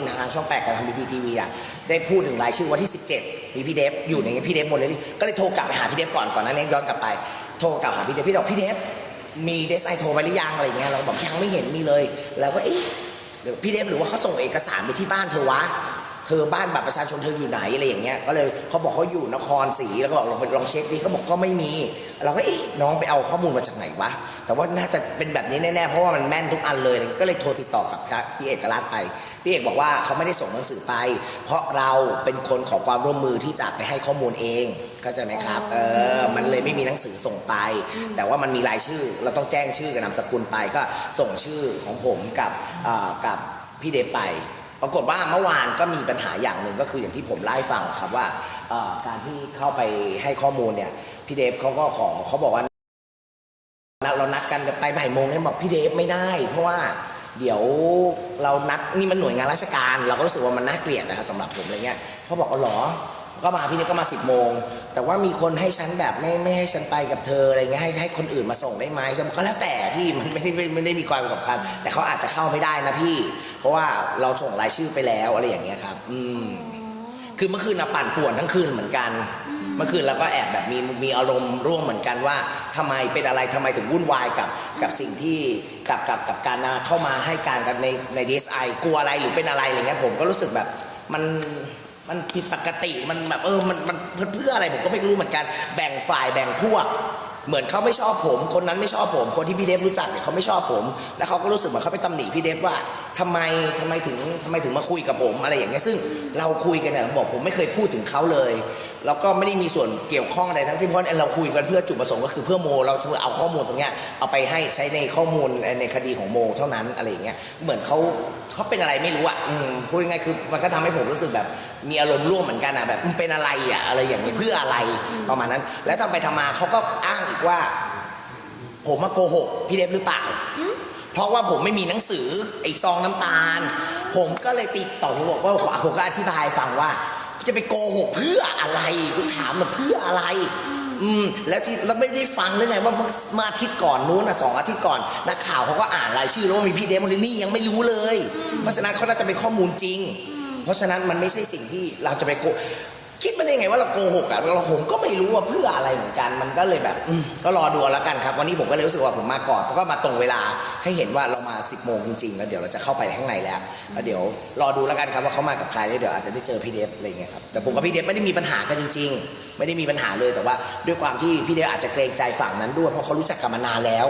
ินนะฮะช่องแปดกับทางบีบีทีวีอะได้พูดถึงรายชื่อวันที่ 17 มีพี่เดฟอยู่ในพี่เดฟหมดเลยก็เลยโทรกลับไปหาพี่เดฟก่อนก่อนนั้นเองย้อนกลับไปโทรกลับหาพี่เดฟพี่บอกพี่เดฟมีเดซไอโทรไปหรือยังอะไรเงี้ยเราบอกยังไม่เห็นมีเลย แล้วก็เอ๊ะเดี๋ยวพี่เดฟหรือว่าเขาส่งเอกสารไปที่บ้านเธอวะ เธอบ้านบัตรประชาชนเธออยู่ไหนอะไรอย่างเงี้ยก็เลยเขาบอกเขาอยู่นครศรีแล้วก็บอกลองไปลองเช็คดิเขาบอกก็ไม่มี เราก็เอ๊ะน้องไปเอาข้อมูลมาจากไหนวะแต่ว่าน่าจะเป็นแบบนี้แน่ๆเพราะว่ามันแม่นทุกอันเลย ก็เลยโทรติดต่อกับพี่เอกราชไปพี่เอกบอกว่าเขาไม่ได้ส่งหนังสือไป เพราะเราเป็นคนขอความร่วมมือที่จะไปให้ข้อมูลเองเข้าใจไหมครับเออมันเลยไม่มีหนังสือส่งไป แต่ว่ามันมีรายชื่อเราต้องแจ้งชื่อกับนามสกุลไปก็ส่งชื่อของผมกับเอ่อกับพี่เดฟไป ปรากฏว่าเมื่อวานก็มีปัญหาอย่างหนึ่งก็คืออย่างที่ผมเล่ฟังครับว่าการที่เข้าไปให้ข้อมูลเนี่ยพี่เดฟเขาก็ขอเขาบอกว่าเรานัดกันไปบ่ายโมงเนี่ยบอกพี่เดฟไม่ได้ เพราะว่าเดี๋ยวเรานัดนี่มันหน่วยงานราชการ เราก็รู้สึกว่ามันน่าเกลียดนะครับสำหรับผมอะไรเงี้ยเขาบอกอ๋อหรอก็มาพี่เดฟก็มาสิบโมง แต่ว่ามีคนให้ฉันแบบไม่ไม่ให้ฉันไปกับเธออะไรเงี้ยให้ให้คนอื่นมาส่งได้ไหมฉันกก็แล้วแต่พี่มันไม่ได้ไม่ไม่ได้มีความกับคันแต่เขาอาจจะเข้าไม่ได้นะพี่ เพราะว่าเราส่งรายชื่อไปแล้วอะไรอย่างเงี้ยครับ อืมคือเมื่อคืนน่ะปั่นป่วนทั้งคืนเหมือนกัน เมื่อคืนเราก็แอบแบบมีมีอารมณ์ร่วมเหมือนกันว่าทำไมเป็นอะไรทำไมถึงวุ่นวายกับกับสิ่งที่กับกับกับการเข้ามาให้การกันในในดีเอสไอกลัวอะไรหรือเป็นอะไรอะไรเงี้ยผมก็รู้สึกแบบมันมันผิดปกติมันแบบเออมันมันเพื่อเพื่ออะไรผมก็ไม่รู้เหมือนกัน แบ่งฝ่ายแบ่งพวก เหมือนเขาไม่ชอบผม คนนั้นไม่ชอบผม คนที่พี่เดฟรู้จักเนี่ยเขาไม่ชอบผม แล้วเขาก็รู้สึกเหมือนเขาไปตำหนิพี่เดฟว่าทำไมทำไมถึงทำไมถึงมาคุยกับผมอะไรอย่างเงี้ยซึ่งเราคุยกันเนี่ยบอกผมไม่เคยพูดถึงเขาเลยแล้วก็ไม่ได้มีส่วนเกี่ยวข้องอะไรทั้งสิ้นเพราะเราคุยกันเพื่อจุดประสงค์ก็คือเพื่อโมเราจะเอาข้อมูลตรงเนี้ยเอาไปให้ใช้ในข้อมูลในคดีของโมเท่านั้นอะไรอย่างเงี้ยเหมือนเขาเขาเป็นอะไรไม่รู้อะอืมพูดง่ายคือมันก็ทำให้ผมรู้สึกแบบ มีอารมณ์ร่วมเหมือนกันอะแบบมึงเป็นอะไรอะอะไรอย่างเงี้ยเพื่ออะไรประมาณนั้น แล้วทำไปทำมาเขาก็อ้างอีกว่า ผมมาโกหกพี่เดฟหรือเปล่าเพราะว่าผมไม่มีหนังสือไอ้ซองน้ำตาล ผมก็เลยติดต่อผมบอกว่าผมก็อธิบายให้ฟังว่า จะไปโกหกเพื่ออะไรกูถามนะเพื่ออะไรอืมแล้วที่แล้วไม่ได้ฟังเรื่องไงว่าเมื่อเมื่ออาทิตย์ก่อนนู้นนะสองอาทิตย์ก่อนนักข่าวเขาก็อ่านรายชื่อแล้วว่ามีพี่เดฟโมลินี่ยังไม่รู้เลย เพราะฉะนั้นเขาน่าจะเป็นข้อมูลจริง เพราะฉะนั้นมันไม่ใช่สิ่งที่เราจะไปโกคิดมาได้ไงว่าเราโกหกอะเราผมก็ไม่รู้ว่าเพื่ออะไรเหมือนกัน มันก็เลยแบบก็รอดูแล้วกันครับ วันนี้ผมก็เลยรู้สึกว่าผมมาก่อนเพราะก็มาตรงเวลาให้เห็นว่าเรามา 10บโมงจริงๆแล้วเดี๋ยวเราจะเข้าไปข้างในแล้วแล้วเดี๋ยวรอดูแล้วกันครับว่าเขามากับใครแล้วเดี๋ยวอาจจะได้เจอพี่เดฟอะไรเงี้ยครับแต่ผมกับพี่เดฟไม่ได้มีปัญหากันจริง ๆ ไม่ได้มีปัญหาเลยแต่ว่า ด้วยความที่พี่เดฟอาจจะเกรงใจฝั่งนั้นด้วยเพราะเขารู้จักกันมานานแล้ว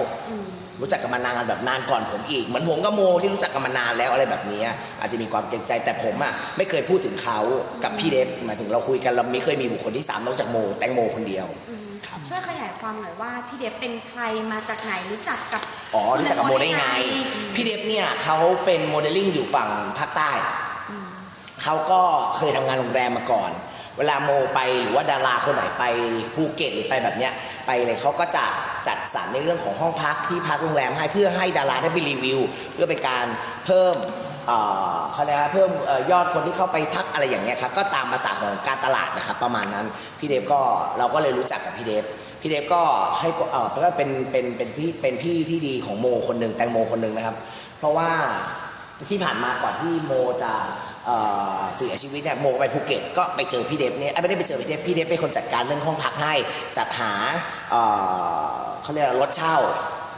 รู้จักกันมานานแบบนานก่อนผมอีก เหมือนผมกับโมที่รู้จักกันมานานแล้วอะไรแบบนี้อาจจะมีความเกรงใจแต่ผมอะไม่เคยพูดถึงเขากับพี่เดฟหมายถึงเราคุยกันเราไม่เคยมีบุคคลที่สามนอกจากโม แตงโมคนเดียวครับช่วยขยายความหน่อยว่าพี่เดฟเป็นใครมาจากไหนรู้จักกับอ๋อรู้จักกับโมได้ไง พี่เดฟเนี่ยเขาเป็นโมเดลลิ่งอยู่ฝั่งภาคใต้เขาก็เคยทำงานโรงแรมมาก่อน เวลาโมไปหรือว่าดาราคนไหนไปภูเก็ตหรือไปแบบเนี้ยไปเลยเขาก็จะจัดสรรในเรื่องของห้องพักที่พักโรงแรมให้เพื่อให้ดาราได้ไปรีวิว เพื่อเป็นการเพิ่มเอ่อเขาเรียกเพิ่มยอดคนที่เข้าไปพักอะไรอย่างเงี้ยครับก็ตามภาษาของการตลาดนะครับประมาณนั้นพี่เดฟก็เราก็เลยรู้จักกับพี่เดฟพี่เดฟก็ให้เอ่อก็เป็นเป็นเป็นพี่เป็นพี่ที่ดีของโมคนหนึ่งแตงโมคนหนึ่งนะครับ เพราะว่าที่ผ่านมาก่อนที่โมจะ เอ่อเสียชีวิตเนี่ยโมไปภูเก็ตก็ไปเจอพี่เดฟเนี่ยเอ้ยไม่ได้ไปเจอพี่เดฟพี่เดฟเป็นคนจัดการเรื่องห้องพักให้จัดหาเอ่อเขาเรียกว่ารถเช่า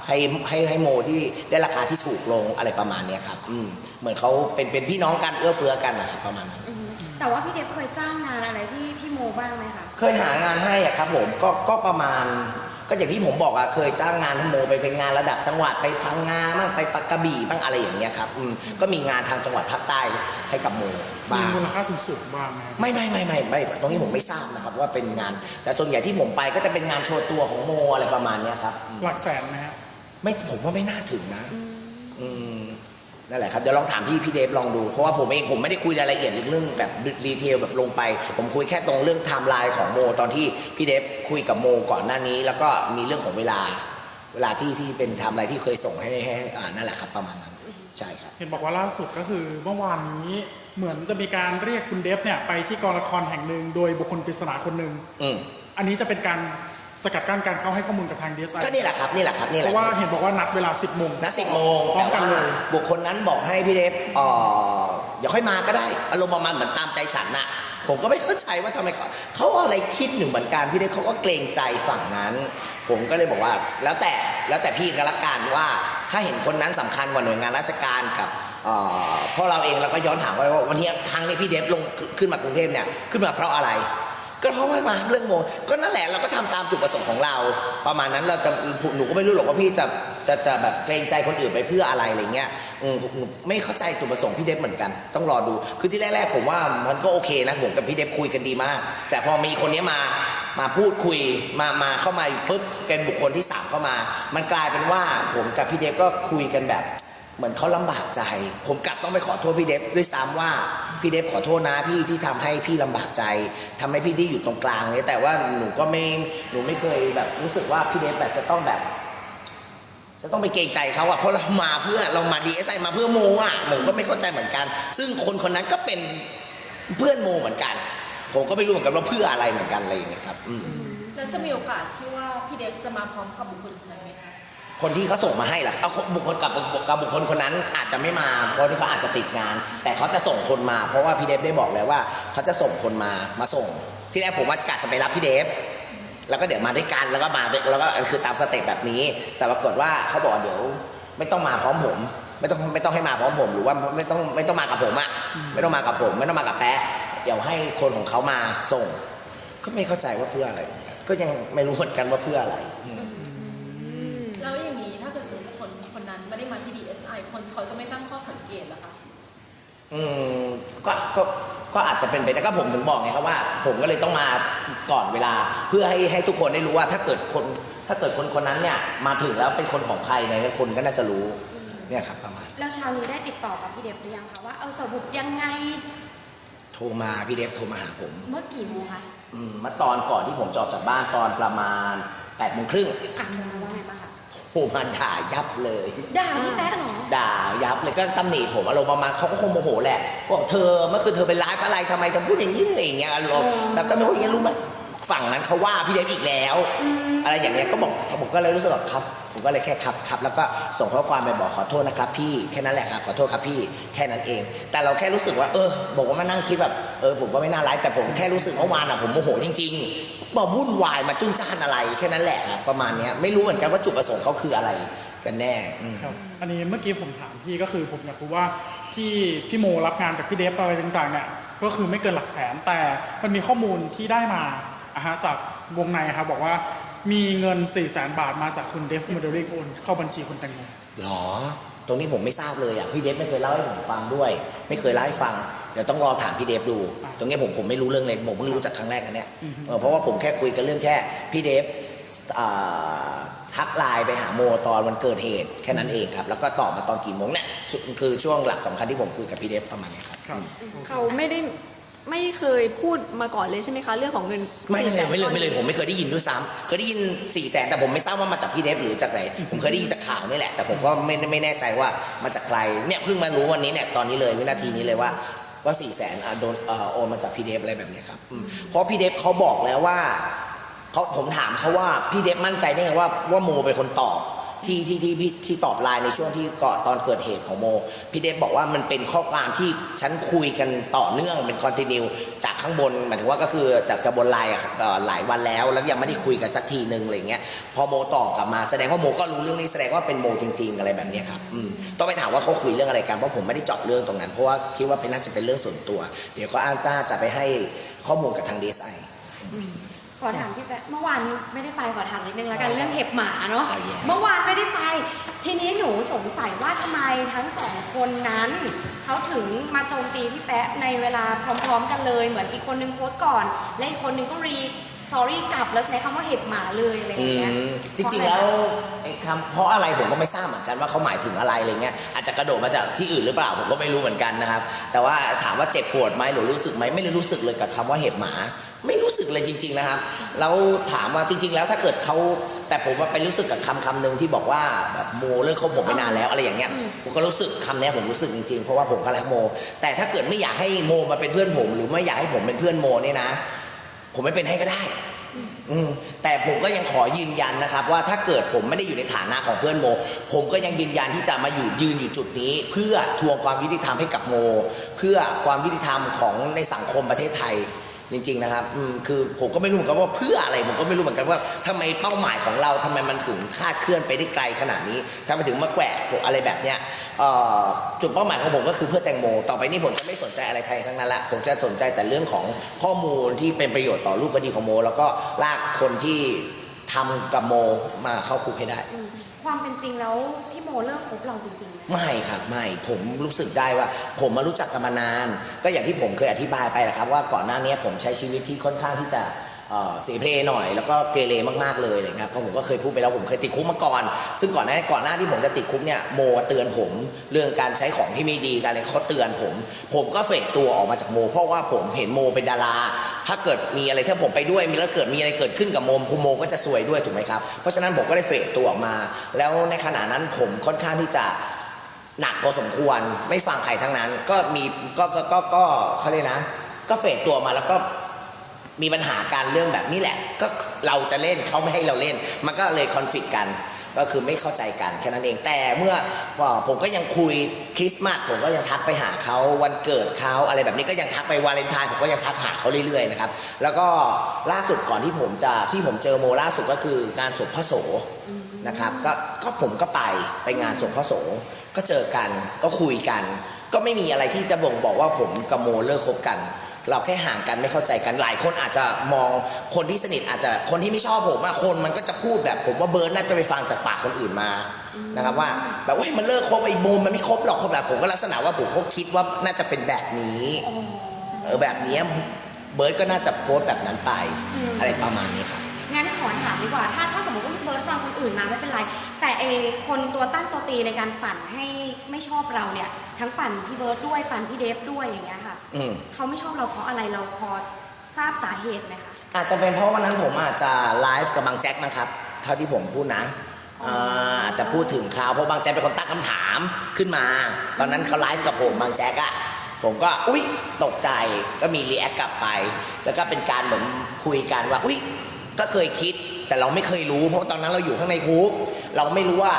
ให้ให้ให้โมที่ได้ราคาที่ถูกลงอะไรประมาณเนี้ยครับอืมเหมือนเขาเป็นเป็นพี่น้องกันเอื้อเฟื้อกันนะครับประมาณนั้นอืมแต่ว่าพี่เดฟเคยจ้างงานอะไรพี่พี่โมบ้างไหมคะเคยหางานให้อะครับผมก็ก็ประมาณ ก็อย่างที่ผมบอกอะเคยจ้างงานให้โมไปเป็นงานระดับจังหวัดไปพังงาบ้างไปปักกระบี่บ้างอะไรอย่างเงี้ยครับอืมก็มีงานทางจังหวัดภาคใต้ให้กับโมบ้ามีง มูลค่าสูงๆบ้างไหมครับ ไม่ไม่ไม่ไม่ไม่ตรงนี้ผมไม่ทราบนะครับว่าเป็นงาน แต่ส่วนใหญ่ที่ผมไปก็จะเป็นงานโชว์ตัวของโมอะไรประมาณเนี้ยครับอืมหลักแสนไหมฮะ ไม่ผมว่าไม่น่าถึงนะอืม นั่นแหละครับเดี๋ยวลองถามพี่พี่เดฟลองดูเพราะว่าผมเองผมไม่ได้คุยรายละเอียดเรื่องแบบดีเทลแบบลงไป ผมคุยแค่ตรงเรื่องไทม์ไลน์ของโม ตอนที่พี่เดฟคุยกับโมก่อนหน้านี้ แล้วก็มีเรื่องของเวลาเวลาที่ที่เป็นไทม์ไลน์ที่เคยส่งให้ให้อ่านั่นแหละครับประมาณนั้นใช่ครับ เห็นบอกว่าล่าสุดก็คือเมื่อวานนี้เหมือนจะมีการเรียกคุณเดฟเนี่ยไปที่กองละครแห่งหนึ่งโดยบุคคลปริศนาคนหนึ่งอืมอันนี้จะเป็นการ สกัดกั้นการเข้าให้ข้อมูลกับทางดีเอสไอก็นี่แหละครับนี่แหละครับนี่แหเพละราะว่าเห็นบอกว่านัดเวลา 10โมงนัดสิบโมงพร้อแต่มกันว่าเลย บุคคลนั้นบอกให้พี่เดฟเอ่อเดี๋ยวค่อยมาก็ได้ อารมณ์ประมาณเหมือนตามใจฉันน่ะ ผมก็ไม่เข้าใจว่าทำไมเขาเขาอะไรคิดอยู่เหมือนกันพี่เด็กเขาก็เกรงใจฝั่งนั้น ผมก็เลยบอกว่า แล้วแต่แล้วแต่พี่ก็ละกันว่า ถ้าเห็นคนนั้นสำคัญกว่าหน่วยงานราชการกับเอ่อเพราะเราเองเราก็ย้อนถามว่าวันนี้ครั้งนี้พี่เดฟลงขึ้นมากรุงเทพเนี่ยขึ้นมาเพราะอะไร ก็เพราะว่ามาเรื่องโมก็นั่นแหละเราก็ทำตามจุดประสงค์ของเรา ประมาณนั้นเราจะหนูก็ไม่รู้หรอกว่าพี่จะจะจะแบบเกรงใจคนอื่นไปเพื่ออะไรอะไรเงี้ยไม่เข้าใจจุดประสงค์พี่เดฟเหมือนกัน ต้องรอดูคือที่แรกๆผมว่ามันก็โอเคนะผมกับพี่เดฟคุยกันดีมาก แต่พอมีคนนี้มามาพูดคุยมามาเข้ามาปุ๊บเป็นบุคคลที่สามเข้ามา มันกลายเป็นว่าผมกับพี่เดฟก็คุยกันแบบ เหมือนเขาลำบากใจ ผมกลับต้องไปขอโทษพี่เดฟด้วยซ้ำว่าพี่เดฟขอโทษนะพี่ที่ทำให้พี่ลำบากใจทำให้พี่ได้อยู่ตรงกลางเนี่ยแต่ว่าหนูก็ไม่หนูไม่เคยแบบรู้สึกว่าพี่เดฟแบบจะต้องแบบ จะต้องไปเกรงใจเขาอะเพราะเรามาเพื่อเรามาดีเอสไอมาเพื่อโมอะผมก็ไม่เข้าใจเหมือนกัน ซึ่งคนคนนั้นก็เป็นเพื่อนโมเหมือนกัน ผมก็ไม่รู้เหมือนกันว่าเพื่ออะไรเหมือนกันอะไรอย่างเงี้ยครับ อืม แล้วจะมีโอกาสที่ว่าพี่เดฟจะมาพร้อมกับบุคคลคนนั้น คนที่เขาส่งมาให้ล่ะเอาบุคคลกับกับบุคคลคนนั้นอาจจะไม่มา เพราะที่เขาอาจจะติดงาน แต่เขาจะส่งคนมา เพราะว่าพี่เดฟได้บอกแล้วว่าเขาจะส่งคนมามาส่ง ที่แรกผมว่ากะจะไปรับพี่เดฟแล้วก็เดี๋ยวมาด้วยกันแล้วก็มาแล้วก็คือตามสเต็ปแบบนี้ แต่ปรากฏว่าเขาบอกเดี๋ยวไม่ต้องมาพร้อมผม ไม่ต้องไม่ต้องให้มาพร้อมผม หรือว่าไม่ต้องไม่ต้องมากับผมอะไม่ต้องมากับผม ไม่ต้องมากับแปะเดี๋ยวให้คนของเขามาส่ง ก็ไม่เข้าใจว่าเพื่ออะไรก็ยังไม่รู้เหมือนกันว่าเพื่ออะไร เกตเหรอคะอืมก็ก็ก็อาจจะเป็นไปแต่ก็ผมถึงบอกไงครับว่า ผมก็เลยต้องมาก่อนเวลา เพื่อให้ให้ทุกคนได้รู้ว่าถ้าเกิดคนถ้าเกิดคนคนนั้นเนี่ยมาถึงแล้วเป็นคนของใครเนี่ยคนก็น่าจะรู้เนี่ยครับประมาณแล้วเชาวนี้ได้ติดต่อกับพี่เดฟหรือยังคะว่าเออสรุปยังไง โทรมาพี่เดฟโทรมาหาผมเมื่อกี่โมงคะอืมเมื่อตอนก่อนที่ผมจะออกจากบ้านตอนประมาณ8ปดโมงครึ่งอะโทรมาว่าไงบ้างคะโทรมาด่ายับเลยด่าพี่แป๊ะเหรอ ด่ายับเลยก็ตำหนิผมอารมณ์ประมาณเขาก็คงโมโหแหละบอกเธอเมื่อคืนเธอเป็นไลฟ์อะไรทำไมเธอพูดอย่างนี้อะไรอย่างเงี้ยอารมณ์แบบทำไมพูดอย่างนี้รู้ไหมฝั่งนั้นเขาว่าพี่เดฟอีกแล้ว อะไรอย่างเงี้ยก็บอกผมก็เลยรู้สึกว่าครับผมก็เลยแค่ครับครับแล้วก็ส่งข้อความไปบอกขอโทษนะครับ พี่แค่นั้นแหละครับขอโทษครับพี่แค่นั้นเอง แต่เราแค่รู้สึกว่า เออ บอกว่ามานั่งคิดแบบเออผมก็ไม่น่าร้ายแต่ผมแค่รู้สึกเมื่อวานอะผมโมโหจริงๆบอกวุ่นวายมาจุ้นจ้านอะไร แค่นั้นแหละครับประมาณเนี้ยไม่รู้เหมือนกันว่าจุดประสงค์เขาคืออะไร กันแน่อืม ครับอันนี้เมื่อกี้ผมถามพี่ก็คือผมอยากรู้ว่าที่พี่โมรับงานจากพี่เดฟอะไรต่างๆเนี่ยก็คือไม่เกินหลักแสนแต่มันมีข้อมูลที่ได้มาอะฮะจากวงในครับบอกว่ามีเงิน 4 0 0แสนบาทมาจากคุณเดฟโมเดลลิ่งโอนเข้าบัญชีคุณแตงโม หรอ ตรงนี้ผมไม่ทราบเลยอะ พี่เดฟไม่เคยเล่าให้ผมฟังด้วย ไม่เคยเล่าให้ฟัง เดี๋ยวต้องรอถามพี่เดฟดู ตรงนี้ผมผมไม่รู้เรื่องเลย ผมเพิ่งรู้จากครั้งแรกอันเนี้ยเออเพราะว่าผมแค่คุยกันเรื่องแค่พี่เดฟอ่า ทักไลน์ไปหาโมตอนวันเกิดเหตุแค่นั้นเองครับ แล้วก็ตอบมาตอนกี่โมงเนี่ยชุคือช่วงหลักสำคัญที่ผมคุยกับพี่เดฟประมาณเนี้ยครับครับเขาไม่ได้ไม่เคยพูดมาก่อนเลยใช่ไหมคะเรื่องของเงินไม่เลย400,000ไม่เลยไม่เลยผมไม่เคยได้ยินด้วยซ้ำเคยได้ยิน4ี่แสนแต่ผมไม่ทราบว่ามาจากพี่เดฟหรือจากไหนผมเคยได้ยินจากข่าวนี่แหละ แต่ผมก็ไม่ไม่แน่ใจว่ามาจากใครเนี่ยเพิ่งมารู้วันนี้เนี่ยตอนนี้เลยวินาทีนี้เลยว่าว่า4ี่แสนโดนเอ่อโอนมาจากพี่เดฟอะไรแบบเนี้ยครับอืมเพราะพี่เดฟเขาบอกแล้วว่า เขาผมถามเขาว่าพี่เดฟมั่นใจได้ไงว่าว่าโมเป็นคนตอบที่ที่ที่ที่ที่ตอบไลน์ในช่วงที่ก่อนตอนเกิดเหตุของโมพี่เดฟบอกว่ามันเป็นข้อความที่ฉันคุยกันต่อเนื่องเป็นคอนติเนียจากข้างบนหมายถึงว่าก็คือจากจะบนไลน์อะหลายวันแล้ว แล้วยังไม่ได้คุยกันสักทีนึงอะไรเงี้ยพอโมตอบกลับมาแสดงว่าโมก็รู้เรื่องนี้แสดงว่าเป็นโมจริง ๆ อะไรแบบนี้ครับอืมต้องไปถามว่าเขาคุยเรื่องอะไรกันเพราะผมไม่ได้เจาะเรื่องตรงนั้นเพราะว่าคิดว่าเป็นน่าจะเป็นเรื่องส่วนตัว เดี๋ยวก็อ้างต้าจะไปให้ข้อมูลกับทางดีไอ ขอถามพี่แป๊ะเมื่อวานไม่ได้ไปขอถามนิดนึงแล้วกันเรื่องเห็บหมาเนาะอะแย่เมื่อวานไม่ได้ไป ทีนี้หนูสงสัยว่าทำไมทั้งสองคนนั้นเขาถึงมาโจมตีพี่แป๊ะในเวลาพร้อม ๆ กันเลย เหมือนอีกคนนึงโพสต์ก่อน และอีกคนนึงก็รี สตอรี่กลับแล้วใช้คำว่าเห็บหมาเลยอะไรออืย่างเงี้ยมจริงๆแล้วไอ้คำเพราะอะไรผมก็ไม่ทราบเหมือนกันว่าเขาหมายถึงอะไรอะไรเงี้ยอาจจะกระโดดมาจากที่อื่นหรือเปล่าผมก็ไม่รู้เหมือนกันนะครับ แต่ว่าถามว่าเจ็บปวดไหมหรือรู้สึกไหมไม่ได้รู้สึกเลยกับคำว่าเห็บหมา ไม่รู้สึกเลยจริง ๆนะครับแล้วถามว่าจริง ๆ แล้วถ้าเกิดเขาแต่ผมว่าไปรู้สึกกับคำคำหนึ่งที่บอกว่าแบบโมเลิกคบผมไปนานแล้วอะไรอย่างเงี้ยผมก็รู้สึกคำเนี้ยผมรู้สึกจริงๆเพราะว่าผมก็รักโม แต่ถ้าเกิดไม่อยากให้โมมาเป็นเพื่อนผม หรือไม่อยากให้ผมเป็นเพื่อนโมเนี่ยนะ ผมไม่เป็นให้ก็ได้ อืมแต่ผมก็ยังขอยืนยันนะครับ ว่าถ้าเกิดผมไม่ได้อยู่ในฐานะของเพื่อนโม ผมก็ยังยืนยันที่จะมาอยู่ยืนอยู่จุดนี้ เพื่อทวงความยุติธรรมให้กับโม เพื่อความยุติธรรมของในสังคมประเทศไทย จริง ๆนะครับอืมคือผมก็ไม่รู้เหมือนกันว่าเพื่ออะไรผมก็ไม่รู้เหมือนกันว่าทำไมเป้าหมายของเราทำไมมันถึงคาดเคลื่อนไปได้ไกลขนาดนี้ทำไมถึงมาแกวะผมอะไรแบบเนี้ยเอ่อจุดเป้าหมายของผมก็คือเพื่อแตงโม ต่อไปนี้ผมจะไม่สนใจอะไรไทยทั้งนั้นละผมจะสนใจแต่เรื่องของข้อมูลที่เป็นประโยชน์ต่อรูปคดีของโม แล้วก็ลากคนที่ทำกับโมมาเข้าคุกให้ได้ อืมความเป็นจริงแล้ว มเลิกคบเราจริงๆไหมไม่ครับไม่ผมรู้สึกได้ว่า ผมมารู้จักกันมานาน ก็อย่างที่ผมเคยอธิบายไปแหละครับ ว่าก่อนหน้านี้ผมใช้ชีวิตที่ค่อนข้างที่จะ เอ่อเพลหน่อยแล้วก็เกเรมากๆเลยอะครับเพราะผมก็เคยพูดไปแล้วผมเคยติดคุกมาก่อน ซึ่งก่อนหน้าก่อนหน้าที่ผมจะติดคุกเนี่ยโมเตือนผมเรื่องการใช้ของที่ไม่ดีการอะไรเขาเตือนผม ผมก็เฟดตัวออกมาจากโม เพราะว่าผมเห็นโมเป็นดารา ถ้าเกิดมีอะไรถ้าผมไปด้วยมีแล้วเกิดมีอะไรเกิดขึ้นกับโมคุณโมก็จะซวยด้วยถูกไหมครับเพราะฉะนั้นผมก็ได้เฟดตัวออกมา แล้วในขณะนั้นผมค่อนข้างที่จะหนักพอสมควรไม่ฟังใครทั้งนั้น ก็มีก็ก็ก็ก็เขาเรียกนะ ก็เฟดตัวมาแล้วก็ มีปัญหาการเรื่องแบบนี้แหละ ก็เราจะเล่นเขาไม่ให้เราเล่น มันก็เลยคอนฟ lict กัน ก็คือไม่เข้าใจกันแค่นั้นเอง แต่เมื่อผมก็ยังคุยคริสต์มาสผมก็ยังทักไปหาเขาวันเกิดเขาอะไรแบบนี้ก็ยังทักไปวาเลนไทน์ผมก็ยังทักหาเขาเรื่อยๆนะครับ แล้วก็ล่าสุดก่อนที่ผมจะที่ผมเจอโมล่าสุดก็คือการศพพระโสนะครับก็ก็ผมก็ไปไปงานศพพระโสก็เจอกันก็คุยกัน ก็ไม่มีอะไรที่จะบ่งบอกว่าผมกับโมเลิกคบกัน เราแค่ห่างกันไม่เข้าใจกันหลายคนอาจจะมองคนที่สนิทอาจจะคนที่ไม่ชอบผมอะคนมันก็จะพูดแบบผมว่าเบิร์ดน่าจะไปฟังจากปากคนอื่นมานะครับว่าแบบเฮ้ยมันเลิกคบไอ้โมมันไม่คบหรอกคบแบบผมก็ลักษณะว่าผมก็คิดว่าน่าจะเป็นแบบนี้เออแบบเนี้ยเบิร์ดก็น่าจะโพสต์แบบนั้นไป อะไรประมาณนี้ครับงั้นขอถามดีกว่าถ้าถ้าสมมติว่าพี่เบิร์ดฟังคนอื่นมาไม่เป็นไร แต่เอคนตัวตั้งตัวตีในการปั่นให้ไม่ชอบเราเนี่ย ทั้งปั่นพี่เบิร์ดด้วยปั่นพี่เดฟด้วยอย่างเงี้ยค่ะอืม เขาไม่ชอบเราเพราะอะไรเราพอทราบสาเหตุไหมคะ อาจจะเป็นเพราะวันนั้นผมอาจจะไลฟ์กับบางแจ็คมั้งครับ เท่าที่ผมพูดนะอ่าอาจจะพูดถึงเขาเพราะบางแจ็คเป็นคนตั้งคำถามขึ้นมา ตอนนั้นเขาไลฟ์กับผมบางแจ็คอะผมก็อุ๊ยตกใจก็มีรีแอคกลับไป แล้วก็เป็นการเหมือนคุยกันว่าอุ๊ยก็เคยคิด แต่เราไม่เคยรู้เพราะตอนนั้นเราอยู่ข้างในคุกเราไม่รู้ว่า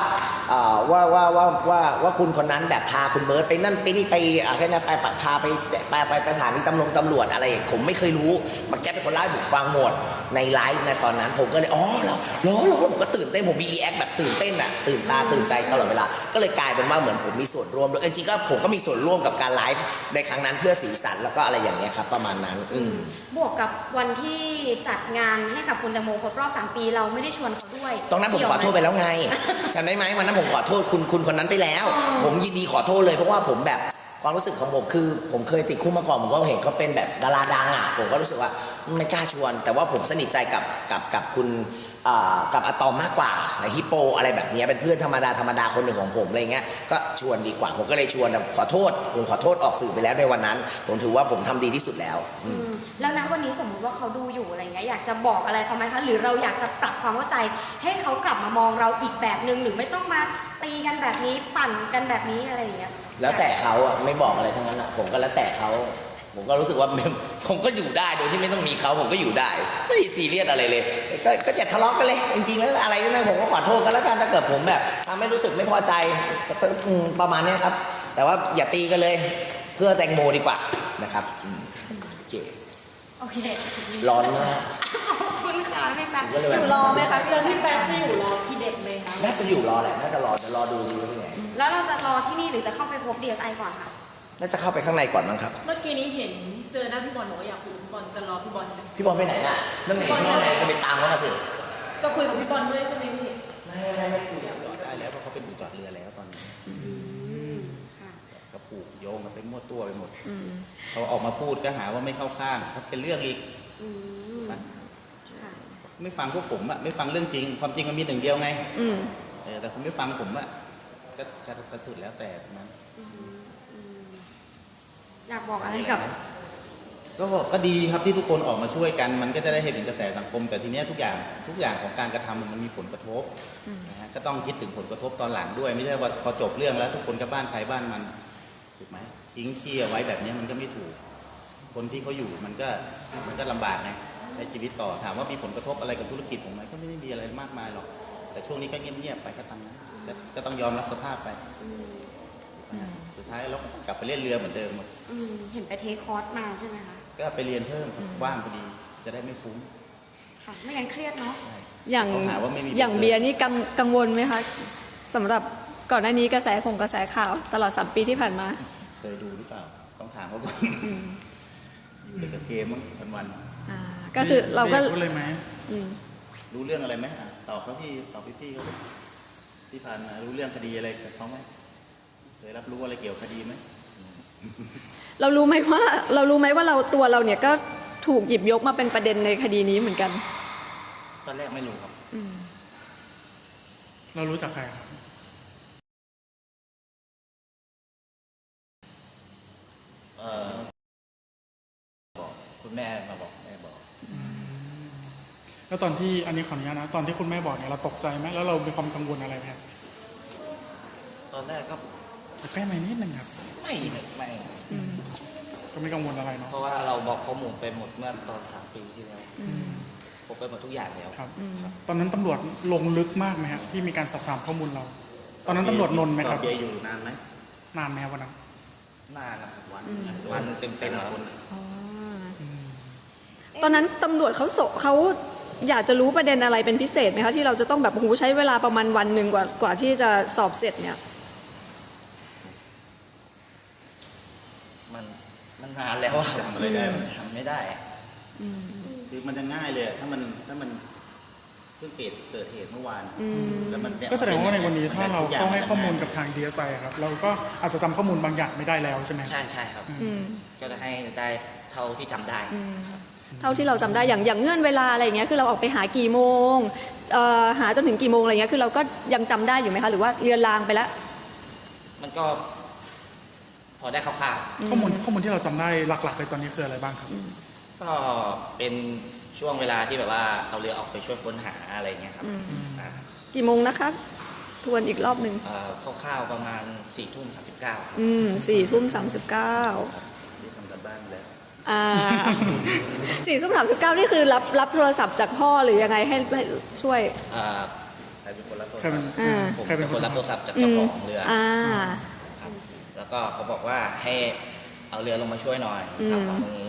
ว่าว่าว่าว่าว่าคุณคนนั้นแบบพาคุณเบิร์ตไปนั่นไปนี่ไปอะไรนะไปพาไปไปไปไปสถานีตำรวจตำรวจอะไรผมไม่เคยรู้มันแจ๊เป็นคนเล่าให้ผมฟังหมดในไลฟ์ในตอนนั้น ผมก็เลยอ๋อเหรอเหรอเหรอผมก็ตื่นเต้นผมมีรีแอคแบบตื่นเต้นอะตื่นตาตื่นใจตลอดเวลา ก็เลยกลายเป็นว่าเหมือนผมมีส่วนร่วมด้วยจริงๆก็ผมก็มีส่วนร่วมกับการไลฟ์ในครั้งนั้นเพื่อสีสันแล้วก็อะไรอย่างเงี้ยครับประมาณนั้น อืบวกกับวันที่จัดงานให้กับคุณแตงโมครบรอบ3ปีเราไม่ได้ชวนเขาด้วยตรงนั้นผมเกี่ยวขอโทษหไปแล้วไงจำได้ไหมวันนั้นผมขอโทษคุณคุณคนนั้นไปแล้ว ผมยินดีขอโทษเลยเพราะว่าผมแบบความรู้สึกของผมคือผมเคยติดคุกมาก่อนผมก็เห็นเขาเป็นแบบดาราดังอะผมก็รู้สึกว่าไม่กล้าชวน แต่ว่าผมสนิทใจกับกับกับคุณอ่า กับอะตอมมากกว่าในฮิปโปอะไรแบบเนี้ยเป็นเพื่อนธรรมดาธรรมดาคนหนึ่งของผมอะไรเงี้ยก็ชวนดีกว่า ผมก็เลยชวนแต่ขอโทษผมขอโทษออกสื่อไปแล้วในวันนั้น ผมถือว่าผมทำดีที่สุดแล้วอืมอืมแล้วนะวันนี้สมมุติว่าเขาดูอยู่อะไรเงี้ยอยากจะบอกอะไรเขาไหมคะหรือเราอยากจะปรับความเข้าใจ ให้เขากลับมามองเราอีกแบบนึงหรือไม่ต้องมาตีกันแบบนี้ปั่นกันแบบนี้อะไรอย่างเงี้ยแล้วแต่เขาอะไม่บอกอะไรทั้งนั้นอะผมก็แล้วแต่เขา ผมก็รู้สึกว่าผมก็อยู่ได้โดยที่ไม่ต้องมีเขาผมก็อยู่ได้ ไม่ได้ซีเรียสอะไรเลย ก็ก็จะทะเลาะกันเลย จริงๆแล้วอะไรนั่นผมก็ขอโทษกันแล้วกันถ้าเกิดผมแบบทำให้รู้สึกไม่พอใจก็อืมประมาณเนี้ยครับ แต่ว่าอย่าตีกันเลย เพื่อแตงโมดีกว่านะครับอืมโอเคโอเคร้อนนะฮะขอบคุณค่ะพี่แป๊ะผมก็เลยอแบบยู่รอไหมคะแล้วพี่แป๊บจะอยู่รอพี่เด็กไหมคะน่าจะอยู่รอแหละน่าจะรอเดี๋ยวรอดูดีว่าเป็นไงแล้วเราจะรอที่นี่หรือจะเข้าไปพบ DSI ก่อนคะ น่าจะเข้าไปข้างในก่อนมั้งครับ เมื่อกี้นี้เห็นเจอหน้าพี่บอลบอกว่าอยากคุยกับพี่บอลจะรอพี่บอลไหมพี่บอลไปไหนน่ะนั่นเห็นข้างในก็ไปตามเขามาสิจะคุยกับพี่บอลด้วยใช่ไหมพี่ไม่ไม่ไม่คุยอะจอดได้แล้วเพราะเขาเป็นอู่จอดเรือแล้วตอนนี้ค่ะก็ผูกโยงกันไปมั่วตัวไปหมดเขาออกมาพูดก็หาว่าไม่เข้าข้างถ้าเป็นเรื่องอีกอืมนะค่ะไม่ฟังพวกผมอะไม่ฟังเรื่องจริง ความจริงมันมีหนึ่งเดียวไงอืมเออแต่คุณไม่ฟังผมอะก็จะกระสุดแล้วแต่นั้น อยากบอกอะไรกับ ก็ก็ดีครับที่ทุกคนออกมาช่วยกัน มันก็จะได้เห็นกระแสสังคม แต่ทีเนี้ยทุกอย่างทุกอย่างของการกระทำมันมีผลกระทบนะฮะก็ต้องคิดถึงผลกระทบตอนหลังด้วย ไม่ใช่ว่าพอจบเรื่องแล้ว ทุกคนก็บ้านใครบ้านมันถูกไหมทิ้งขี้เอาไว้แบบเนี้ยมันก็ไม่ถูก คนที่เขาอยู่มันก็มันก็ลำบากไงอใช้ชีวิตต่อถามว่ามีผลกระทบอะไรกับธุรกิจผมไหมก็ไม่ได้มีอะไรมากมายหรอก แต่ช่วงนี้ก็เงียบๆไปก็ทำนะก็ก็ต้องยอมรับสภาพไป สุดท้ายเรากลับไปเล่นเรือเหมือนเดิมหมดอืมเห็นไปเทคคอร์สมาใช่ไหมคะ ก็ไปเรียนเพิ่มครับว่างพอดี จะได้ไม่ฟุ้งค่ะ ไม่งั้นเครียดเนาะ อย่างเขาหาว่าไม่มีอย่าง business เบียร์นี่กังกังวลไหมคะสำหรับก่อนหน้านี้กระแสของกระแสข่าว ตลอดสามปีที่ผ่านมา เคยดูหรือเปล่า ต้องถามเขาก่อนอยู่แต่กับเกมมั้งวันอ่าก็คือเราก็ไม่อยพูดเลยไหมอืมๆรู้เรื่องอะไรไหมอะตอบเขาพี่ตอบพี่พี่ๆเขาดิที่ผ่านมารู้เรื่องคดีอะไรกับเขาไหม เคยรับรู้อะไรเกี่ยวกับคดีไหมเรารู้ไหมว่าเรารู้ไหมว่าเราตัวเราเนี่ยก็ถูกหยิบยกมาเป็นประเด็นในคดีนี้เหมือนกัน ตอนแรกไม่รู้ครับ เรารู้จักใครครับเออบอกคุณแม่มาบอกแม่บอก แล้วตอนที่อันนี้ขออนุญาตนะ ตอนที่คุณแม่บอกเนี่ยเราตกใจไหมแล้วเรามีความกังวลอะไรไหมครับตอนแรกก็ แต่ใกล้มานิดนึงครับ ไม่ไม่ก็ไม่กังวลอะไรเนาะ เพราะว่าเราบอกข้อมูลไปหมดเมื่อตอนสามปีที่แล้วผมไปหมดทุกอย่างแล้วครับ ตอนนั้นตำรวจลงลึกมากไหมครับที่มีการสอบถามข้อมูลเรา ตอนนั้นตำรวจนนท์ไหมครับ สอเบียร์อยู่นานไหมนานไหมครับวันนั้นนานนะวันวันเต็มเต็มๆแล้วตอนนั้นตำรวจเขาโสเขาอยากจะรู้ประเด็นอะไรเป็นพิเศษไหมคะที่เราจะต้องแบบโอ้โหใช้เวลาประมาณวันหนึ่งกว่ากว่าที่จะสอบเสร็จเนี่ย มันมั นนานแล้วจำอะไรได้มันจำไม่ได้คือมันจะง่ายเลยถ้ามันถ้ามันเพิ่งเกิดเกิดเหตุเมื่อวานแล้วมันเนี่ยก็แสดงว่าในวันนี้ถ้าเราทุกอย่งเข้าให้ข้อมูลนกับทาง DSI ครับ เราก็อาจจะจำข้อมูลบางอย่างไม่ได้แล้วใช่ไหม ใช่ใช่ครับก็จะให้ได้เท่าที่จำได้ เท่าที่เราจำได้อย่างอย่างเงื่อนเวลาอะไรอย่างเงี้ยคือเราออกไปหากี่โมงเอ่อหาจนถึงกี่โมงอะไรเงี้ยคือเราก็ยังจำได้อยู่ไหมคะ หรือว่าเรือนรางไปแล้ว มันก็พ อได้คร่าวข้อมูลข้อมูลที่เราจำได้หลักๆเลยตอนนี้คืออะไรบ้างครับๆก็เป็นช่วงเวลาที่แบบว่าเอาเรือออกไปช่วยค้นหาอะไรเงี้ยครับอ่ากี่โมงนะคะ ทวนอีกรอบหนึ่ง เอ่อคร่าวๆประมาณสี่ทุ่มสามสิบเก้าอืมสี่ทุ่มสามสิบเก้าที่ทำกันบ้านแล้ว อ่าสี่ทุ่มสามสิบเก้านี่คือรับรับโทรศัพท์จากพ่อหรือยังไงให้ให้ช่วยใครเป็นคนรับโทรใครศัเป็พนท์อ่า ผมใครเป็เป็นนคคนนรัรับบโทรศัพท์จากอืเจ้ามของเรืออ่าครับแล้ว ก็เขาบอกว่าให้เอาเรือลงมาช่วยหน่อยขับขวามือ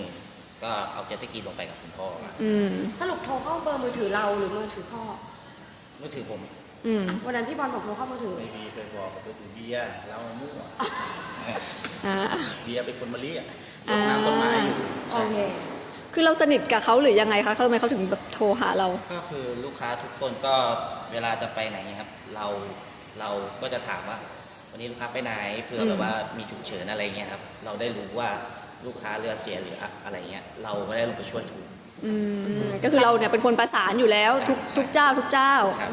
ก็เอาเจ็ตสกีลงไปกับคุณพ่อครับอืม สรุปโทรเข้าเบอร์มือถือเราหรือมือถือพ่อมือถือผมอืม วันนั้นพี่บอลบอกโทรเข้ามือถือ ไม่มีเคยบอกก็คือเบียร์เรามั่วอ่า เบียร์เป็นคนมาเรียกอ่าน้ำต้นไม้อยู่โอเค คือเราสนิทกับเขาหรือยังไงคะเขาทำไมเขาถึงแบบโทรหาเรา ก็คือลูกค้าทุกคนก็เวลาจะไปไหนครับ เราเราก็จะถามว่า วันนี้ลูกค้าไปไหนเผื่อแบบว่ามีฉุกเฉินอะไรเงี้ยครับ เราได้รู้ว่าลูกค้าเรือเสียหรืออะไรเงี้ยเราไม่ได้ลงไปช่วยถูกอืมก็คือเราเนี่ยเป็นคนประสานอยู่แล้วทุกใช่ทุกเจ้าทุกเจ้า ครับ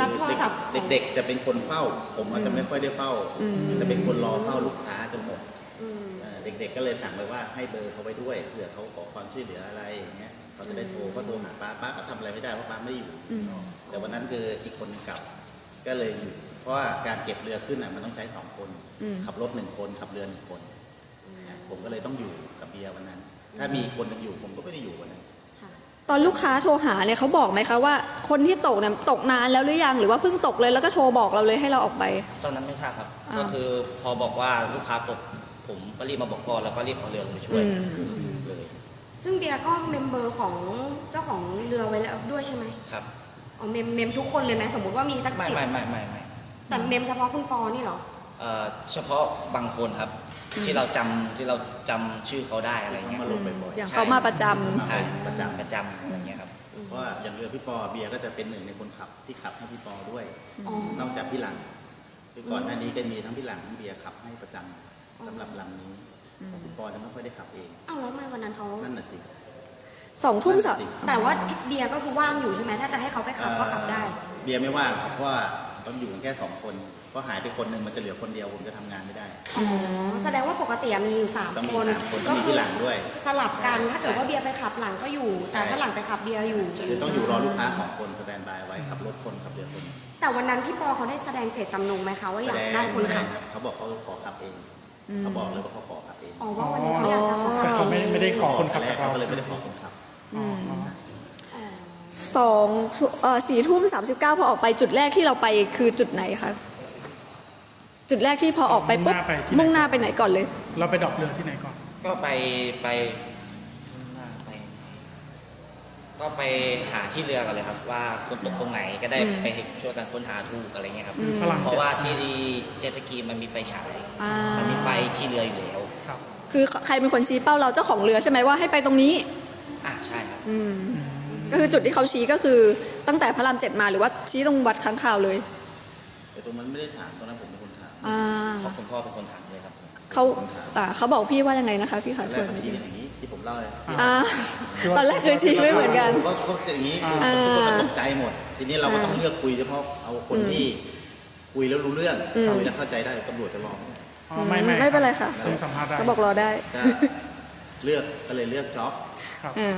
รับโทรศัพท์ เด็กๆจะเป็นคนเฝ้า ผมอาจจะไม่ค่อยได้เฝ้า จะเป็นคนรอเฝ้าลูกค้าจนหมดเอ่อเด็กๆก็เลยสั่งไปว่าให้เบอร์เขาไว้ด้วยเผื่อเขาขอความช่วยเหลืออะไรอย่างเงี้ยเขาจะได้โทรก็โทรหาป้าป้าก็ทำอะไรไม่ได้เพราะป้าไม่ได้อยู่แต่วันนั้นคืออีกคนหนึ่งกลับ ก็เลยอยู่เพราะว่าการเก็บเรือขึ้นอะมันต้องใช้สองคนขับรถหนึ่งคน ขับเรือหนึ่งคนนะผมก็เลยต้องอยู่กับเบียร์วันนั้น ถ้ามีคนหนึ่งอยู่ผมก็ไม่ได้อยู่วันนั้นตอนลูกค้าโทรหาเนี่ยเขาบอกไหมคะว่า คนที่ตกเนี่ยตกนานแล้วหรือยังหรือว่าเพิ่งตกเลยแล้วก็โทรบอกเราเลยให้เราออกไป ตอนนั้นไม่ทราบครับ อ้าว ก็คือพอบอกว่าลูกค้าตกผมก็รีบมาบอกพ่อแล้วก็รีบเอาเรือลงไปช่วยเลยซึ่งเบียร์ก็เมมเบอร์ของเจ้าของเรือไว้แล้วด้วยใช่ไหมครับ อ๋อเมมเมมทุกคนเลยไหมสมมติว่ามีสักไม่สิบไม่ไม่ไม่ไม่แต่เมมเฉพาะคุณปอนี่เหรอ เอ่อเฉพาะบางคนครับ ที่เราจำที่เราจำชื่อเขาได้อะไรเงี้ยเขามาลงบ่อยๆอย่างเขามาประจำ ใช่ประจำประจำอะไรเงี้ยครับ เพราะว่าอย่างเรือพี่ปอเบียร์ก็จะเป็นหนึ่งในคนขับที่ขับให้พี่ปอด้วย อ๋อ นอกจากพี่หลังคือก่อนหน้านี้ก็มีทั้งพี่หลังทั้งเบียร์ขับให้ประจำสำหรับลำนี้แต่พี่ปอจะไม่ค่อยได้ขับเองอ้าวแล้วทำไมวันนั้นเขานั่นน่ะสิ สองทุ่มสักนั่นน่ะสิแต่ว่าเบียร์ก็คือว่างอยู่ใช่ไหมถ้าจะให้เขาไปขับก็ขับได้ เบียร์ไม่ว่างครับเพราะว่าต้องอยู่กันแค่สองคนเพราะหายไปคนหนึ่งมันจะเหลือคนเดียวผมจะทำงานไม่ได้ อ๋อแสดงว่าปกติมีอยู่สามต้องมีคนสามคนต้องมีพี่หลังด้วย สลับกันถ้าเกิดว่าเบียร์ไปขับหลังก็อยู่ แต่ถ้าหลังไปขับเบียร์อยู่ คือต้องอยู่รอลูกค้าของคนสแตนบายไว้ขับรถคนขับเรือคนแต่วันนั้นพี่ปอเขาได้แสดงเจตจำนงไหมคะว่าอแสยากดงได้คนขับครับเขาบอกเขาขอขับเองเขาบอกเลยว่าเขาขอขับเองอ๋อว่าวันนี้เขาอยากจะขอแต่ขับเขาไม่ไม่ได้ขอคนขับจากเรา ก็เลยใช่ไม่ไหมได้ขอคนขับ อ๋อสองทุ่มเอ่อสี่ทุ่มสามสิบเก้าพอออกไปจุดแรกที่เราไปคือจุดไหนคะจุดแรกที่พอออกไปปุ๊บมุ่งหน้าไปที่ไหนมุ่งหน้าไปไหนก่อนเลย เราไปดรอปเรือที่ไหนก่อน ก็ไปไปหน้าไป ก็ไปหาที่เรือกันเลยครับ ว่าคนตกตรงไหนก็ได้ไปช่วยกันค้นหาถูกอะไรเงี้ยครับพระรามเพเจ็ดราะว่าที่เจ็ตสกีมันมีไฟฉายอ่ามันมีไฟที่เรืออยู่แล้วครับ คือใครเป็นคนชี้เป้าเราเจ้าของเรือใช่ไหมว่าให้ไปตรงนี้ อะใช่ ครับก็คือจุดที่เขาชี้ก็คือตั้งแต่พระรามเจ็ดมาหรือว่าชี้ตรงวัดค้างคาวเลย แต่ตรงนั้นไม่ได้ถามตอนนั้นผมเป็นคนถามอ่า เพราะคุณพ่อเป็นคนถามเลยครับเขาอ่าเขาบอกพี่ว่ายังไงนะคะพี่ขาแรทวกนเขาชี้อย่างนี้ที่ผมเล่าเลยอ่าตอนแรกคือชี้ไม่เหมือนกัน ก็ก็อย่างนี้คืออ่าทุกคนตกใจหมด ทีนี้เราก็ต้องเลือกคุยเฉพาะเอาคนที่คุยแล้วรู้เรื่องคุยแล้วเข้าใจได้ตำรวจจะรอไหมอ๋อไม่ไม่ไม่เป็นไรค่ะซึ่งสัมภาษณ์ได้เขาบอกรอได้ก็เลือกก็เลยเลือกจ็อบครับ อ่า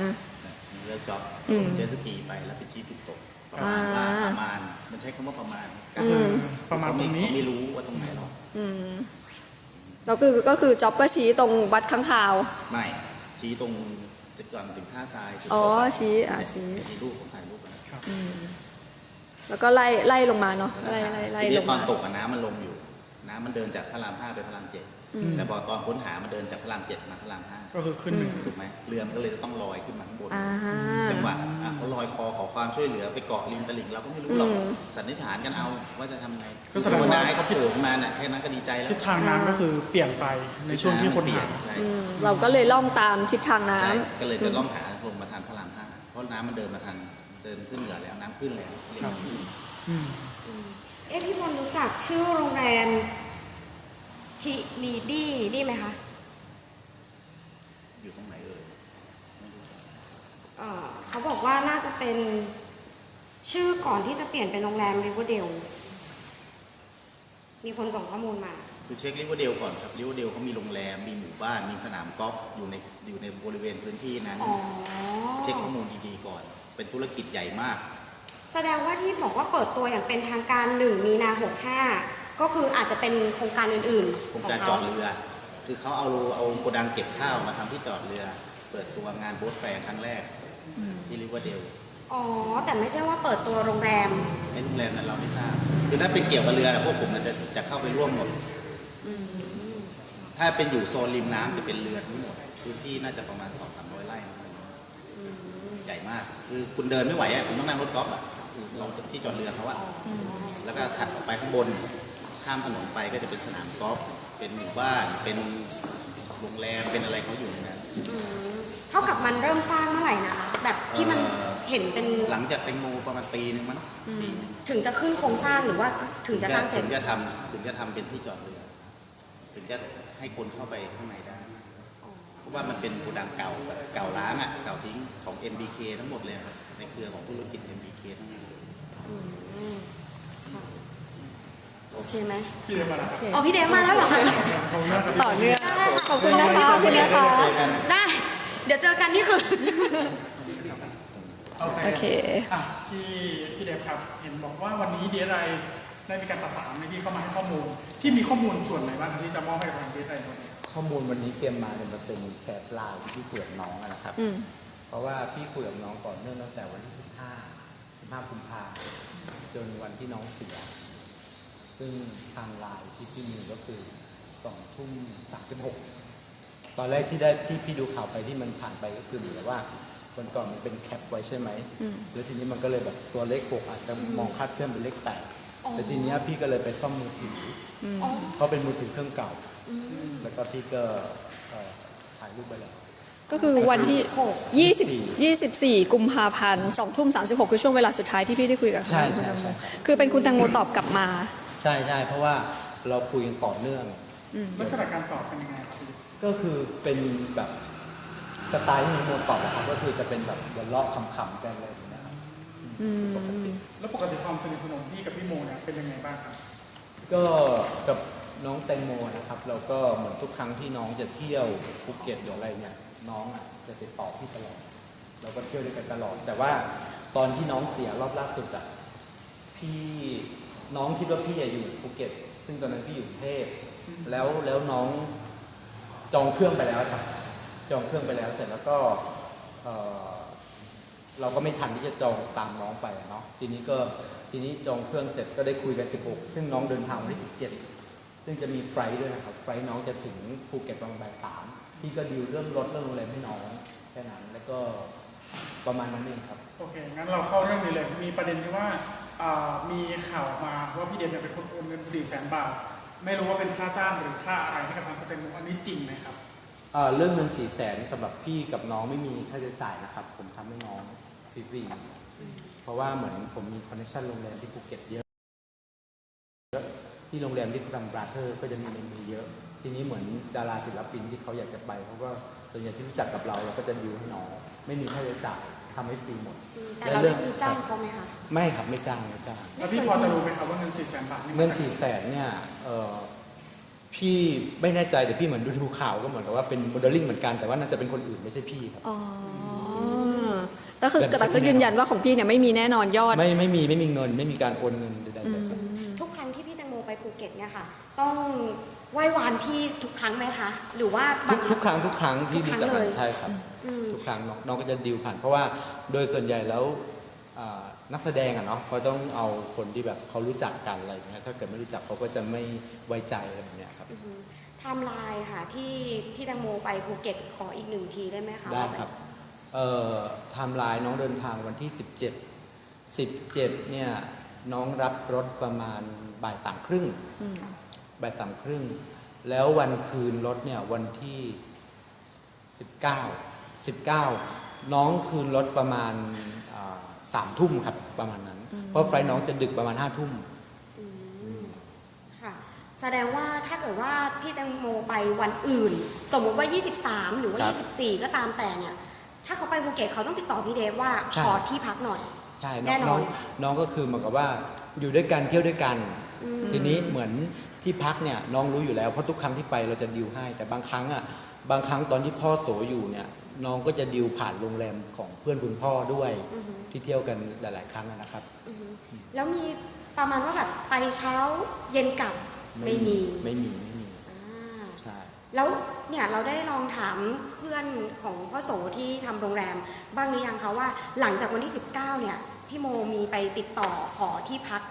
เลือกจ็อบอืมเจตสกีไปแล้วไปชี้จุดตกประมาณว่าอ่าประมาณมันใช้คำว่าประมาณก็คือประมาณตรงนี้ เขาไม่รู้ว่าตรงไหนหรอกแล้วคือก็คือจ็อบก็ชี้ตรงวัดค้างคาว ไม่ชี้ตรงจุดก่อนถึงท่าทรายจุดอ๋อตกชี้อะชี้ มีรูปผมถ่ายรูปไว้แล้วก็ไล่ไล่ลงมาเนาะไล่ไล่ไล่ทีลนี้งตอมานตกอะน้ำมันลงอยู่น้ำ มันเดินจากพระรามห้าไปพระรามเจ็ดแต่พอตอนค้นหามันเดินจากพระรามเจ็ดมาพระรามห้าก็คือขึ้นเหนือถูกไหมเรือมันก็เลยจะต้องลอยขึ้นมาข้างบนอ่าจังหวะอะเขาลอยคอขอความช่วยเหลือไปเกาะริมตลิ่งเราก็ไม่รู้หรอกอืมสันนิษฐานกันเอาว่าจะทำไงก็แสดงว่าภนาให้เขาโผล่ขึ้นมาน่ะแค่นั้นก็ดีใจแล้วทิศทางน้ำก็คือเปลี่ยนไปในช่วงที่คนหาใช่อืมเราก็เลยล่องตามทิศทางน้ำใช่ก็เลยจะต้องหาลงมาทางพระรามห้าเพราะน้ำมันเดินมาทางเดินขึ้นเหนือแล้วน้ำขึ้นแล้วเรียกว่าขึ้นอืมเอ๊ะพี่มนต์รู้จักชื่อโรงแรม ทิลีดี้นี่ไหมคะอยู่ตรงไหนเอ่ยไม่รู้จักเอ่อเขาบอกว่าน่าจะเป็นชื่อก่อนที่จะเปลี่ยนเป็นโรงแรมริเวอร์เดล มีคนส่งข้อมูลมา คือเช็คริเวอร์เดลก่อนครับริเวอร์เดลเขามีโรงแรม มีหมู่บ้าน มีสนามกอล์ฟอยู่ในอยู่ในบริเวณพื้นที่นั้น อ๋อ เช็คข้อมูลดีๆก่อน เป็นธุรกิจใหญ่มาก แสดงว่าที่บอกว่าเปิดตัวอย่างเป็นทางการ 1 มีนา 65 ก็คืออาจจะเป็นโครงการอื่นโคๆรงของการจเขาอดเรือ คือเขาเอาเอาโกดังเก็บข้าวมาทำที่จอดเรือ เปิดตัวงานโบ๊ทแฟร์ครั้งแรกที่ริเวอร์เดลอ๋อ แต่ไม่ใช่ว่าเปิดตัวโรงแรมในโรงแรมนั้นเราไม่ทราบ คือถ้าเป็นเกี่ยวกับเรือนะพวกผมมันจะจะเข้าไปร่วมหมดถ้าเป็นอยู่โซนริมน้ำจะเป็นเรือทั้งหมดพื้นที่น่าจะประมาณสองสามร้อยไร่ใหญ่มาก คือคุณเดินไม่ไหวอะคุณต้องนั่งรถกอล์ฟอะคือลงที่จอดเรือเขาอะแล้วก็ถัดออกไปข้างบน ข้ามถนนไปก็จะเป็นสนามกอล์ฟเป็นหมู่บ้านเป็นโรงแรมเป็นอะไรเขาอยู่ในนั้นเท่ากับมันเริ่มสร้างเมื่อไหร่นะคะแบบที่มันเอ่อเห็นเป็นหลังจากแตงโมประมาณปีหนึงมั้งปีหนึงถึงจะขึ้นโครงสร้างหรือว่าถึงจะสร้างเสร็จ ถึงจะทำถึงจะทำเป็นที่จอดเรือ ถึงจะให้คนเข้าไปข้างในได้ เพราะว่ามันเป็นโกดังเก่าแบบเก่าล้างอะเก่าทิ้งของ MBK ทั้งหมดเลยครับในเครือของธุรกิจ MBK ทั้งนั้น โอเคไหมพี่เดินมาแล้วครับอ๋อพี่เดฟมาแล้วเหรอคะขอบคุณมากครับต่อเนื่องขอบคุณนะคะขอบคุณนะคะเจอกันได้ เดี๋ยวเจอกันนี่คือโอเคโอเค อะพี่พี่เดฟครับ เห็นบอกว่าวันนี้ดีอะไรได้มีการประสานให้พี่เข้ามาให้ข้อมูลพี่มีข้อมูลส่วนไหนบ้างครับที่จะมอบให้กับทางดีอะไรวันนี้ ข้อมูลวันนี้เตรียมมาเนี่ยมันเป็นแชทไลน์ที่พี่คุยกับน้องอะนะครับ อืม เพราะว่าพี่คุยกับน้องก่อนเนื่องตั้งแต่วันที่ 15 15กุมภาจนวันที่น้องเสีย ซึ่งทางไลน์ที่พี่มีก็คือ2ทุ่ม36ตอนแรกที่ได้ที่พี่ดูข่าวไปที่มันผ่านไปก็คือเหมือนกับว่าวันก่อนมันเป็นแคปไว้ใช่ไหมอืมแล้วทีนี้มันก็เลยแบบตัวเลขหกอาจจะมองคาดเคลื่อนเป็นเลขแปดอ๋อแต่ทีเนี้ยพี่ก็เลยไปซ่อมมือถืออ๋อเพราะเป็นมือถือเครื่องเก่า แล้วก็พี่ก็เอ่อถ่ายรูปไปแล้วก็คือวันที่ 20 24 กุมภาพันธ์2ทุ่ม36 คือช่วงเวลาสุดท้ายที่พี่ได้คุยกับใช่คุณใช่ตังโมใช่คือเป็นคุณตังโมตอบกลับมา ใช่ใช่เพราะว่าเราคุยกันต่อเนื่องลักษณะการตอบเป็นยังไงครับพี่ก็คือเป็นแบบสไตล์ที่น้องโมตอบนะครับก็คือจะเป็นแบบหัวเราะขำๆกันอะไรอย่างเงี้ยครับปกติแล้วปกติความสนิทสนมพี่กับพี่โมเนี่ยเป็นยังไงบ้างครับก็กับน้องแตงโมนะครับ เราก็เหมือนทุกครั้งที่น้องจะเที่ยวภูเก็ตหรืออะไรเนี่ย น้องอะจะติดต่อพี่ตลอด เราก็เที่ยวด้วยกันตลอด แต่ว่าตอนที่น้องเสียรอบล่าสุดอะพี่ น้องคิดว่าพี่อะอยู่ภูเก็ต ซึ่งตอนนั้นพี่อยู่กรุงเทพแล้วแล้วน้องจองเครื่องไปแล้วครับ จองเครื่องไปแล้วเสร็จแล้วก็เอ่อเราก็ไม่ทันที่จะจองตามน้องไปอะเนาะทีนี้ก็ทีนี้จองเครื่องเสร็จก็ได้คุยกัน 16 ซึ่งน้องเดินทางวันที่17 ซึ่งจะมีไฟลท์ด้วยนะครับไฟลท์น้องจะถึงภูเก็ตประมาณบ่ายสามพี่ก็ดีลเรื่องรถเรื่องโรงแรมให้น้องแค่นั้นแล้วก็ประมาณนั้นเองครับ โอเค งั้นเราเข้าเรื่องนี้เลย มีประเด็นที่ว่าอ่า มีข่าวมาว่าพี่เดฟเนี่ยเป็นคนโอนเงิน4 0 0 0 0 0บาท ไม่รู้ว่าเป็นค่าจ้างหรือค่าอะไรให้กับทางคุณแตงโมอันนี้จริงไหมครับเรื่องเงินสี่แสนสำหรับพี่กับน้องไม่มีค่าใช้จ่ายนะครับ ผมทำให้น้องฟรีๆเพราะว่าเหมือนผมมีคอนเนคชั่นโรงแรมที่ภูเก็ตเยอะที่โรงแรมที่ทำบราเธอร์ก็จะมีในมือเยอะ ทีนี้เหมือนดาราศิลปินที่เขาอยากจะไปเขาก็ส่วนใหญ่ที่รู้จักกับเราเราก็จะดิวให้น้องไม่มีค่าใช้จ่ายทำให้ฟรีหมดแต่เราได้มีจ้างเขาไหมคะไม่ครับไม่จ้างไม่จ้างแล้วพี่พอจะรู้ไหมครับว่าเงิน4 0 0 0 0 0บาทนี่เงินมาจากสี่แสนเนี่ยเอ่อพี่ไม่แน่ใจแต่พี่เหมือนดูดูข่าวก็เหมือนกับว่าเป็นโมเดลลิ่งเหมือนกันแต่ว่าน่าจะเป็นคนอื่นไม่ใช่พี่ครับอ๋อแต่คือแต่ไม่ใช่แต่ก็ยืนยันว่าของพี่เนี่ยไม่มีแน่นอนยอด ไม่ไม่มีไม่มีเงินไม่มีการโอนเงิน ภูเก็ตเนี่ยค่ะ ต้องไหว้วานพี่ทุกครั้งไหมคะ หรือว่าทุบากงทุกครั้งทุกครั้งที่ทุกครั้มีงจัดเลยใช่ครับ อืม ทุกครั้งน้องน้องก็จะดิวผ่าน เพราะว่าโดยส่วนใหญ่แล้วอ่านักแสดงอะเนาะเขาต้องเอาคนที่แบบเขารู้จักกันอะไรอย่างเงี้ยถ้าเกิดไม่รู้จักเขาก็จะไม่ไว้ใจอะไรแบบเนี้ยครับ ไทม์ไลน์ค่ะที่พี่แตงโมไปภูเก็ตขออีกหนึ่งทีได้ไหมคะได้ครับ เอ่อไทม์ไลน์น้องเดินทางวันที่ 17 17 เนี่ย น้องรับรถประมาณ บ่ายสามครึ่งบ่ายสามครึ่ง แล้ววันคืนรถเนี่ยวันที่19 19น้องคืนรถประมาณอ่าสามทุ่มครับประมาณนั้น เพราะไฟล์น้องจะดึกประมาณห้าทุ่มค่ะแสดงว่าถ้าเกิดว่าพี่แตงโมไปวันอื่น สมมุติว่า 23 หรือว่าครับ24 ก็ตามแต่เนี่ย ถ้าเขาไปภูเก็ตเขาต้องติดต่อพี่เดฟว่าใช่ขอที่พักหน่อย ใช่แน่นน้ออนงน้องก็คือเหมือนกับว่าอยู่ด้วยกันเที่ยวด้วยกันอืม ทีนี้เหมือนที่พักเนี่ยน้องรู้อยู่แล้วเพราะทุกครั้งที่ไปเราจะดิวให้ แต่บางครั้งอะบางครั้งตอนที่พ่อโสอยู่เนี่ยน้องก็จะดิวผ่านโรงแรมของเพื่อนคุณพ่อด้วยที่เที่ยวกันหลาย ๆ ครั้งอะนะครับ แล้วมีประมาณว่าแบบไปเช้าเย็นกลับไม่มีไม่มีไม่มีอ่าใช่แล้วเนี่ยเราได้ลองถามเพื่อนของพ่อโสที่ทำโรงแรม บ้างหรือยังคะว่าหลังจากวันที่ 19เนี่ยพี่โมมีไปติดต่อขอที่พัก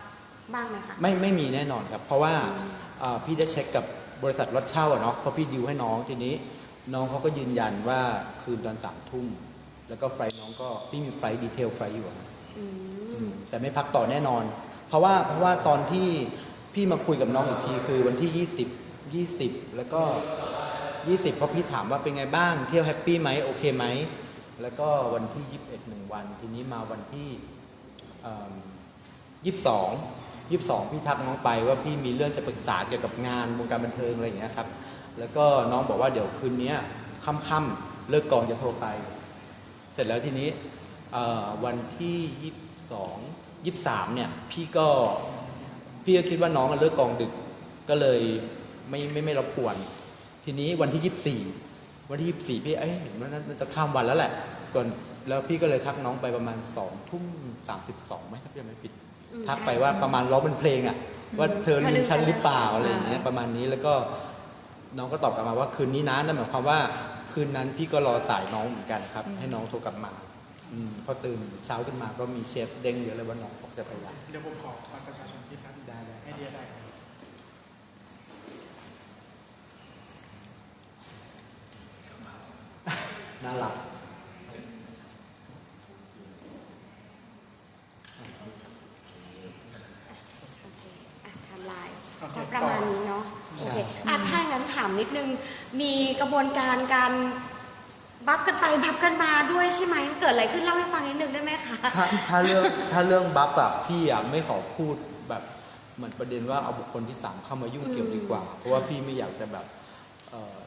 บ้างไหมคะ ไม่ไม่มีแน่นอนครับ เพราะว่าเอ่อพี่ได้เช็คกับบริษัทรถเช่าอะเนาะเพราะพี่ดิวให้น้องทีนี้ น้องเขาก็ยืนยันว่าคืนตอนสามทุ่มแล้วก็ไฟล์น้องก็พี่มีไฟล์ดีเทลไฟล์อยู่อะอืมอืม แต่ไม่พักต่อแน่นอน เพราะว่าเพราะว่าตอนที่พี่มาคุยกับน้องอีกทีคือวันที่ 20 20 แล้วก็ 20เพราะพี่ถามว่าเป็นไงบ้างเที่ยวแฮปปี้ไหมโอเคไหมแล้วก็วันที่ 21หนึ่งวัน ทีนี้มาวันที่ยี่สิบสอง ยี่สิบสองพี่ทักน้องไปว่าพี่มีเรื่องจะปรึกษาเกี่ยวกับงานวงการบันเทิงอะไรอย่างเงี้ยครับแล้วก็น้องบอกว่าเดี๋ยวคืนนี้ค่ำๆเลิกกองจะโทรไป เสร็จแล้วทีนี้วันที่ยี่สองยี่สามเนี่ยพี่ก็พี่ก็คิดว่าน้องเลิกกองดึกก็เลยไม่ไม่ไม่รบกวน ทีนี้วันที่ยี่สี่วันที่ยี่สี่พี่เอ้ยเห็นว่าน่าจะข้ามวันแล้วแหละก่อนแล้วพี่ก็เลยทักน้องไปประมาณสองทุ่มสามสิบสองไหมถ้าพี่ไม่ผิด ทักใช่ไปว่าประมาณร้องเป็นเพลงอะว่าเธอเธอลืลืมมฉันหรือเปล่าฉันอะไรอย่างเงี้ยอ่าประมาณนี้แล้วก็น้องก็ตอบกลับมาว่าคืนนี้นะนั่นหมายความว่าคืนนั้นพี่ก็รอสายน้องเหมือนกันครับ ให้น้องโทรกลับมาอืมพอตื่นเช้าขึ้นมาก็มีเชฟเด้งเยอะเลยว่าน้องบอกจะไปรับเดี๋ยวผมขอบัตรประชาชนพี่แป๊บนึงได้ได้ให้เดียได้ครับน่ารัก โอเคอะไทม์ไลน์ โอเค ก็ประมาณนี้เนาะโอเคใช่อะถ้างั้นถามนิดนึง มีกระบวนการการบัฟกันไปบัฟกันมาด้วยใช่ไหมเกิดอะไรขึ้นเล่าให้ฟังนิดนึงได้ไหมคะถ้าถ้าเรื่องถ้าเรื่องบัฟอะพี่อะไม่ขอพูดแบบเหมือนประเด็นว่าเอาบุคคลที่สามเข้ามายุ่งเกี่ยวดีกว่า เพราะว่าพี่ไม่อยากจะแบบเอ่อ